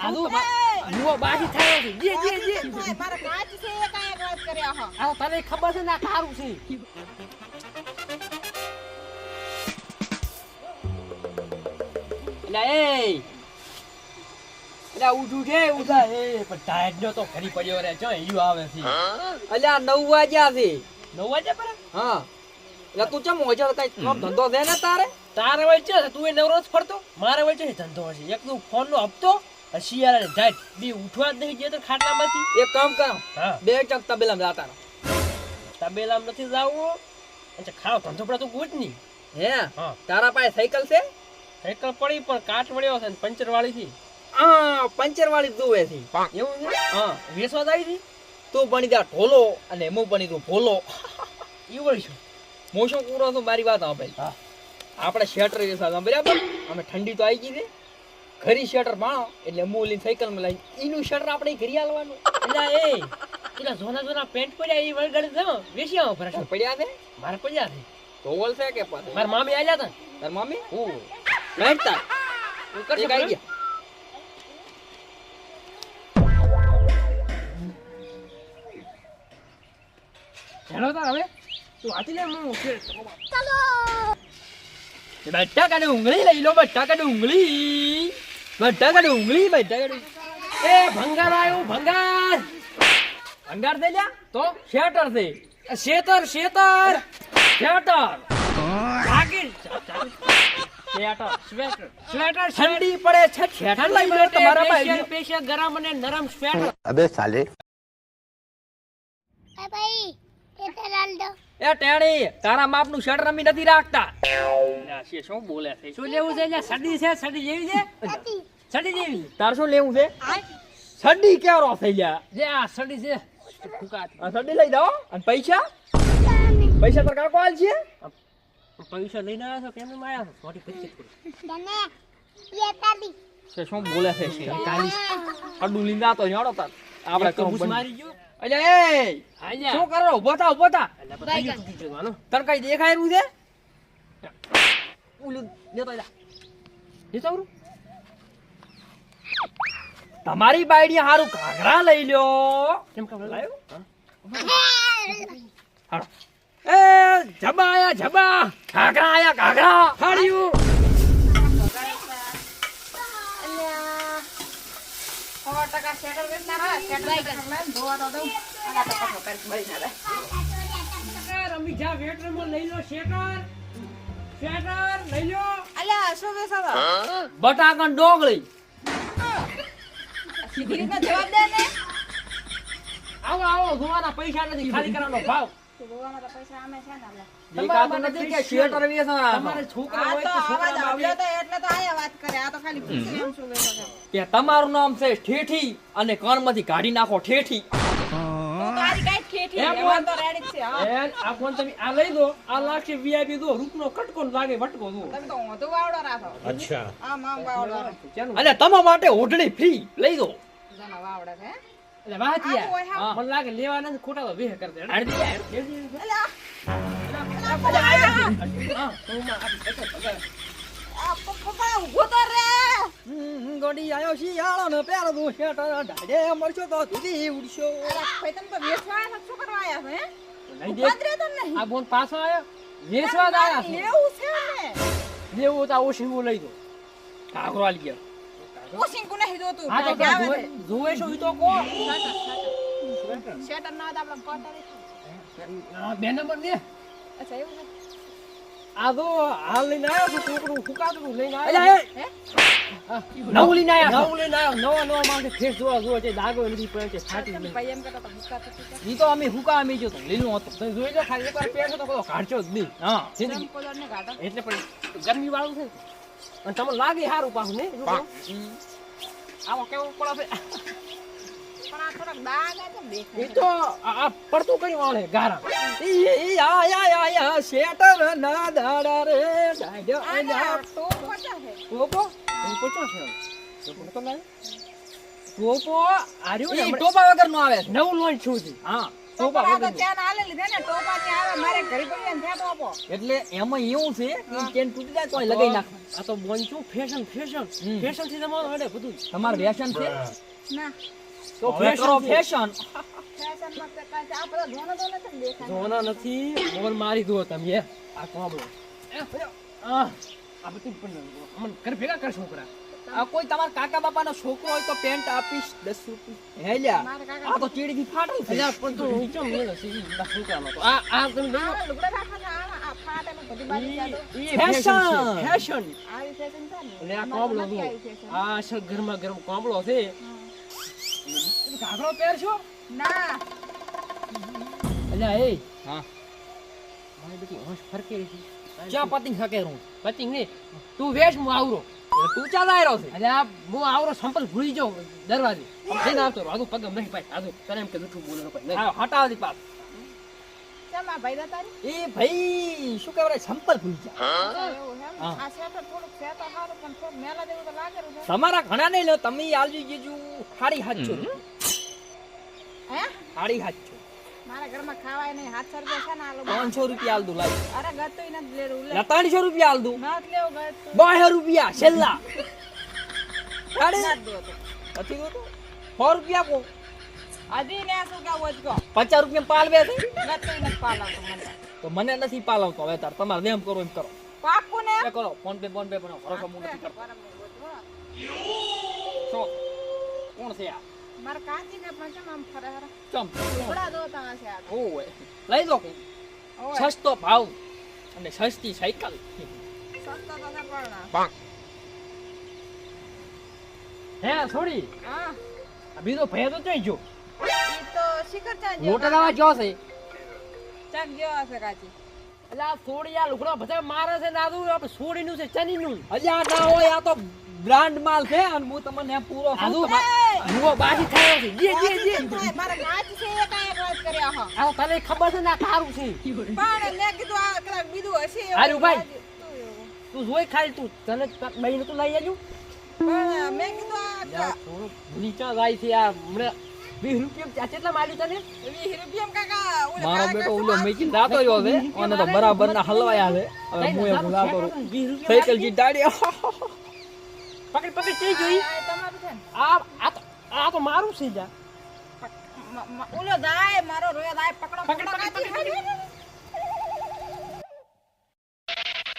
આજુ હું બાજી થાય છે. જે જે જે મારા કાચ છે એ વાત કર્યા હો. આ તને ખબર છે ના આ છે. એટલે એ એટલે ઉઠ ઉઠે ઉઠા. એ પણ ટાયર નો તો ઘરી પડ્યો રે. જો ઈયું આવે છે. અલ્યા નવ વાગ્યા છે. નવ વાગ્યા પર? હા. એટલે તું ચમ કઈ ધંધો છે ને તારે? તારે વચ્ચે છે? તું એ નવરો જ ફરતો? મારે વચ્ચે છે? ધંધો હશે એક તું ફોન નો હપ્તો? અને શિયાળાને જાય બી ઉઠવા જ નહીં જે તો ખાટલામાંથી. એક કામ કર. હા. બે ચક તબેલામ જાતા. તબેલામ નથી જાવું. અચ્છા ખાવ ધંધો તો ગોટ નહીં. હે? હા. તારા પાસે સાયકલ છે? સાયકલ પડી પણ કાટ વળ્યો છે ને પંચર વાળી થી હા પંચર વાળી દુવે થી એવું છે? હા. વેસવા આવી હતી તું ભણી જા ઢોલો અને હું ભણી તું ભોલો. એવું છું હું શું તો મારી વાત સાંભળ. હા. આપણે શેટર વેચવા બરાબર અમે ઠંડી તો આવી ગઈ છે. ઘરી શટર માણો એટલે ઓલી સાયકલમાં લઈ એનું શટર આપણે ઘરી આલવાનું એટલે એ પેલા જોના જોના પેન્ટ પડ્યા એ વળગડ દો વેસ્યા આવો ભરાશો. પડ્યા છે? મારે પડ્યા છે. ધોવલ છે કે પાછો? મારા મામી આલ્યા હતા તાર મામી? હું. લહેરતા હું કરશે એક ગયા હેલો તાર હવે. તું હાથી લે હું બેટા કાઢે ઉંગળી લઈ લો બટ્ટા કાઢે ઉંગળી બટાકડ ઉંગલી બટાકડ એ ભંગાર આવ્યો ભંગાર. ભંગાર થઈ જા તો શેટર થઈ. શેતર શેતર. શેટર. ઠંડી પડે છે ખેઠા લઈ લો તમારા ભાઈ સ્પેશિયલ ગરમ અને નરમ સ્વેટર. અબે સાલે. ભાઈ એ લાલ દો. એ ટેણી તારા માપનું શર્ટ રમી નથી રાખતા. શું બોલે છે? શું લેવું છે એટલે સડી છે? સડી જેવી છે? સડી જેવી? તાર શું લેવું છે? સડી કેરો થઈ ગયા. જે આ સડી છે. સડી લઈ જાઓ. અને પૈસા? પૈસા તાર કાકો હાલ છે? પૈસા લઈને આવ્યા છો? કેમ આવ્યા છો? મોટી તાલી છે શું બોલે છે? કાલી અડું લીંદા તો જાણો તાર. આપણે કરું બુસ મારી ગયો. અલ્યા એ હાલ્યા શું કરો? ઊભો થા ઊભો થા. તને કઈ દેખાય રહ્યું છે? ઓલું લેતો જા લેતો? તમારી બાયડી હારું ઘાઘરા લઈ લ્યો. કેમ કે લાયો? હાલો. એ જબા આયા જબા. ઘાઘરા આયા ઘાઘરા. હાડ્યું રમી જા વેટરમાં લઈ લો શેટર શેટર લઈ લો. અલ્યા, શું વેચો છો? બટાકન ડોગળી સીધી રીતના જવાબ દે ને. આવો આવો ધોવાના પૈસા નથી ખાલી કરવાનો ભાવ. તમારે છોકરા આ હોય તો તો અવાજ છોકરા આવ્યો તો એટલે તો આયા વાત કરે. આ તો ખાલી પૂછ્યું એમ શું વેચો છો. કે તમારું નામ છે ઠેઠી અને કાનમાંથી કાઢી નાખો ઠેઠી. તમારા માટે ઓઢણી ફ્રી લઈ દો છે? એટલે વાહતી આ મને લાગે લેવાના ખોટા તો વેહ કરી દે. અડધી દે. અલ્યા, હા તો હું માં આપી શકું. આ પપ્પા ઊભો તો રે. હમ, ગોડી આયો શિયાળો ને પેલો દો શેટર ઢાળે મરશો તો સુધી ઉડશો. ભાઈ તમે તો વેચવા શું કરવા આયા હે? દે. આ બોન પાછો આયો. વેચવા જ આવ્યા છે. ને. તો આવું શીવું લઈ દો. કાકરો આલી ગયો. ઓશિંકુ નહીં જોતું. હા તો ભાઈ આવે જોવે છે. જોવે શું ઈ તો કો શેટર ના હોય આપણે કોટર હા, બે નંબર ને અચ્છા, એવું છે? આ તો હાલ લઈને આવ્યો છું છોકરું ફૂકાતું લઈને આવ્યો એ હા. નવું લઈને આયા નવું લઈને આવ્યો નવા નવા માણસે ફેસ જોવા જોવા છે દાગો નથી પડે છે ફાટી તમે ભાઈ એમ કહેતા હતા, ભૂકા તો ઠીક છે. ઈ તો અમે હુકા અમે જો તો લીલું હતું તમે જોઈ લો ખાલી એકવાર પહેરશો તો કોઈ કાઢશો જ નહીં હા જિંદગી. એટલે પણ ગરમી વાળું છે. અને તમને લાગે સારું પાછું ને આવો કેવો પડે છે? એ તો આ પડતું વાળે ગારા ઈ શેટર ના દાડા રે. ડાડ્યો? ટોપો આર્યું ને ટોપા વગર નો આવે નવું લોન છું છે હા. ટોપા એટલે એમાં એવું છે કે ચેન તૂટી જાય તોય લગાઈ નાખ. આ તો બોંચું ફેશન ફેશન. ફેશનથી તમારું હેડે બધું તમારે વ્યસન છે? ના. તો ફેશન ફેશન. માં આ બધા ધોનો ધોનો છે ને દેખાય. જોવાના નથી મોર મારી દો તમે આ કોબળો એ, આ બધું પણ અમને ઘર ભેગા કર છોકરા. આ કોઈ તમારા કાકા બાપાનો છોકરો હોય તો પેન્ટ આપીશ દસ રૂપિયા. હે લ્યા? આ તો ચીડી ફાટલ છે. લ્યા પણ તો હું ચમ મેલો છે ઈ બધા તો આ આ તમે જોયો? લુગડા રાખા છે આ આ ફાટે ને બધી બારી જાતો. છે, Fashion. fashion. આવી ફેશન છે ને? એટલે આ. આવી આ અસલ ગરમા ગરમ કોમળો છે. ઘાઘરો પહેરશો? ના. અલ્યા એ. હા. મારી બેટી હોશ ફરકે રહી છે. ક્યાં પતિંગ શકે રૂ પતિંગ ને તું વેશ હું આવરો. તું ચાલ આયરો છે? અરે આ હું આવરો સંપલ ભૂલી જાઉં દરવાજે. જઈને આવતો આગુ પગમ નહીં પાય આગુ તને એમ કે જૂઠું બોલો ભાઈ નહીં. હટાવ દી પાસ એ ભાઈ શું કહેવાય સંપલ ભૂલી જા. હા. આ સ્વેટર થોડુંક છે તો સારું પણ થોડુંક મેલા જેવું તો લાગે છે. તમારા ઘણા નહીં લો તમે આલજી જીજુ હાડી હાચો હે? હાડી હાચો મારા ઘરમાં ખાવાય નહીં. હાથ સરગે છે ને આ પાંચસો રૂપિયા આલ દઉં લાઈ અરે ગતુંય નથી લેવું. લે. ત્રણસો રૂપિયા આલ દઉં નથી લેવું ગતું. બાર રૂપિયા છેલ્લા. નથી દેતું. સો રૂપિયા કો. હજી ને શું કેવું જ કહો. પચાસ રૂપિયા પાલવે છે? ગતુંય નથી પાલાવતું મને. તો મને નથી પાલવતો હવે તાર. તમારે જેમ કરો એમ કરો. પાક્કું ને? કરો. ફોન પે ફોન પે કરો ભરોસો હું નથી કરતો. કોણ છે આ? મારા કાચીને પણ કેમ આમ ફરે હરે? ચમ. લુગડા ધોતા હશે આ ઓય લઈ લો કે. સસ્તો ભાવ. અને સસ્તી સાયકલ. સસ્તો તો પણ. હે છોડી. હા, બીજો ભય તો જોઈ જો ઈ તો શિખર જેવો લોટા લાવા જો છે ચાક જેવો છે કાચી. અલા છોડી આ લુખડો બધા મારે છે દાદુ. આ છોડી નું છે ચનીનું નું આ ના હોય આ તો બ્રાન્ડ માલ છે. અને હું તમને પૂરો પૂરો આ જુઓ બાજી થયો છે. જે જે જે મારે મારા છે એ કાંઈ વાત કર્યા હો. આ તને ખબર છે ને આ તારું છે? પણ મે કીધું આ કલાક બીજું હશે હારું ભાઈ. તું જોઈ ખાલી તું. તને બહેન તું લઈ આવ્યું પણ મે કીધું આ થોડું નીચા જાય છે આ હમણાં વીસ રૂપિયા કેટલા માલ્યું તને? વીસ રૂપિયામાં કાકા મારો બેટો ઓલો રહ્યો છે અને તો બરાબર ના હલવાયા છે હવે હું એમ ભૂલાતો રહું વીસ રૂપિયા સાયકલ જી દાડી. પકડ પકડ ચઈ જોઈ? આ તમારું છે આ આ તો આ તો મારું છે જા. ઓલો દાય મારો રોયો દાય પકડો પકડ,